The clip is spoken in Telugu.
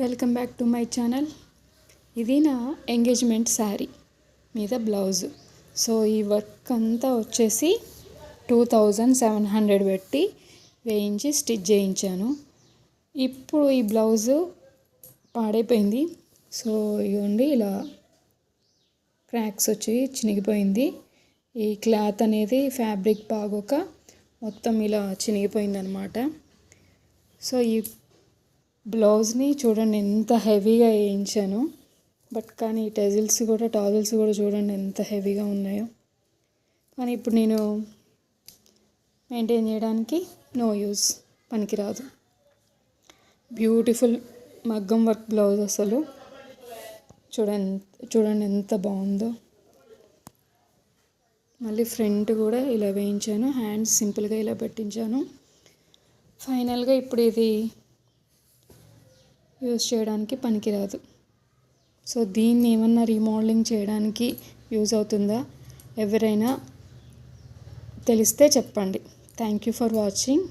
Welcome back to my channel ఇది నా ఎంగేజ్మెంట్ శారీ మీద బ్లౌజ్ సో ఈ వర్క్ అంతా వచ్చేసి టూ థౌజండ్ సెవెన్ హండ్రెడ్ పెట్టి వేయించి స్టిచ్ చేయించాను. ఇప్పుడు ఈ బ్లౌజు పాడైపోయింది. సో ఇవ్వండి ఇలా క్రాక్స్ వచ్చి చినిగిపోయింది. ఈ క్లాత్ అనేది ఫ్యాబ్రిక్ బాగోక మొత్తం ఇలా చినిగిపోయింది అనమాట సో ఈ బ్లౌజ్ని చూడండి ఎంత హెవీగా వేయించాను. బట్ కానీ ఈ టెజిల్స్ కూడా టాజిల్స్ కూడా చూడండి ఎంత హెవీగా ఉన్నాయో. కానీ ఇప్పుడు నేను మెయింటైన్ చేయడానికి నో యూస్ పనికిరాదు. బ్యూటిఫుల్ మగ్గం వర్క్ బ్లౌజ్ అసలు. చూడండి చూడండి ఎంత బాగుందో. మళ్ళీ ఫ్రంట్ కూడా ఇలా వేయించాను హ్యాండ్స్ సింపుల్గా ఇలా పెట్టించాను. ఫైనల్గా ఇప్పుడు ఇది యూజ్ చేయడానికి పనికిరాదు. సో దీన్ని ఏమన్నా రీమోడలింగ్ చేయడానికి యూజ్ అవుతుందా? ఎవరైనా తెలిస్తే చెప్పండి. Thank you for watching.